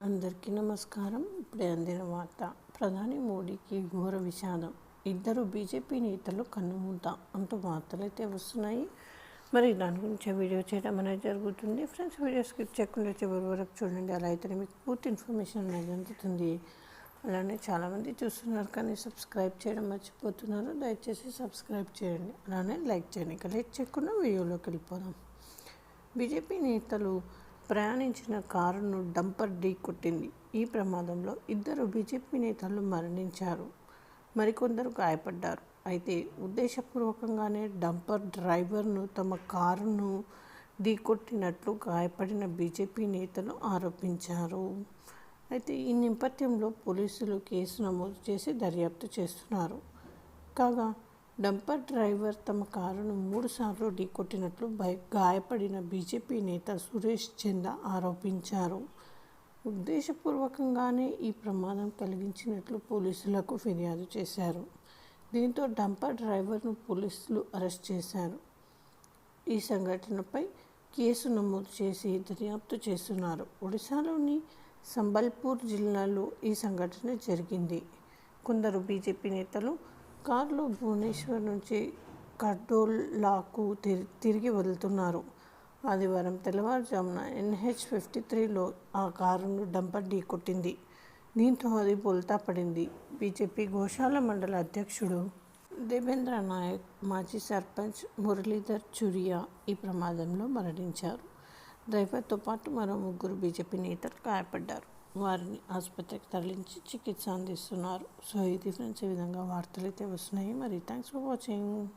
అందరికీ నమస్కారం. ఇప్పుడే అందిన వార్త. ప్రధాని మోడీకి ఘోర విషాదం. ఇద్దరు బీజేపీ నేతలు కన్నుమూత. అంటూ వార్తలు అయితే వస్తున్నాయి. మరి దాని గురించి వీడియో చేయడం అనేది జరుగుతుంది. ఫ్రెండ్స్ వీడియో స్కిప్ చేయకుండా చివరి వరకు చూడండి. అలా అయితే మీకు పూర్తి ఇన్ఫర్మేషన్ అనేది అందుతుంది. అలానే చాలామంది చూస్తున్నారు కానీ సబ్స్క్రైబ్ చేయడం మర్చిపోతున్నారు. దయచేసి సబ్స్క్రైబ్ చేయండి. అలానే లైక్ చేయండి. ఇక లైక్ చేయకుండా వీడియోలోకి వెళ్ళిపోదాం. బీజేపీ నేతలు ప్రయాణించిన కారును డంపర్ ఢీ కొట్టింది. ఈ ప్రమాదంలో ఇద్దరు బీజేపీ నేతలు మరణించారు. మరికొందరు గాయపడ్డారు. అయితే ఉద్దేశపూర్వకంగానే డంపర్ డ్రైవర్ను తమ కారును ఢీకొట్టినట్లు గాయపడిన బీజేపీ నేతలు ఆరోపించారు. అయితే ఈ నేపథ్యంలో పోలీసులు కేసు నమోదు చేసి దర్యాప్తు చేస్తున్నారు. కాగా డంపర్ డ్రైవర్ తమ కారును మూడుసార్లు ఢీకొట్టినట్లు భయ గాయపడిన బీజేపీ నేత సురేష్ చంద ఆరోపించారు. ఉద్దేశపూర్వకంగానే ఈ ప్రమాదం కలిగించినట్లు పోలీసులకు ఫిర్యాదు చేశారు. దీంతో డంపర్ డ్రైవర్ను పోలీసులు అరెస్ట్ చేశారు. ఈ సంఘటనపై కేసు నమోదు చేసి దర్యాప్తు చేస్తున్నారు. ఒడిశాలోని సంబల్పూర్ జిల్లాలో ఈ సంఘటన జరిగింది. కొందరు బీజేపీ నేతలు కారులో భువనేశ్వర్ నుంచి కర్డోలాకు తిరిగి వెళ్తున్నారు. ఆదివారం తెల్లవారుజామున ఎన్హెచ్ ఫిఫ్టీ త్రీలో ఆ కారును డంపర్ ఢీకొట్టింది దీంతో అది బొల్తా పడింది. బీజేపీ గోశాల మండల అధ్యక్షుడు దేవేంద్ర నాయక్ మాజీ సర్పంచ్ మురళీధర్ చురియా ఈ ప్రమాదంలో మరణించారు. డ్రైవర్తో పాటు మరో ముగ్గురు బీజేపీ నేతలు గాయపడ్డారు. వారిని ఆసుపత్రికి తరలించి చికిత్స అందిస్తున్నారు. సో ఇది ఫ్రెండ్స్ ఈ విధంగా వార్తలు అయితే వస్తున్నాయి. మరి థ్యాంక్స్ ఫర్ వాచింగ్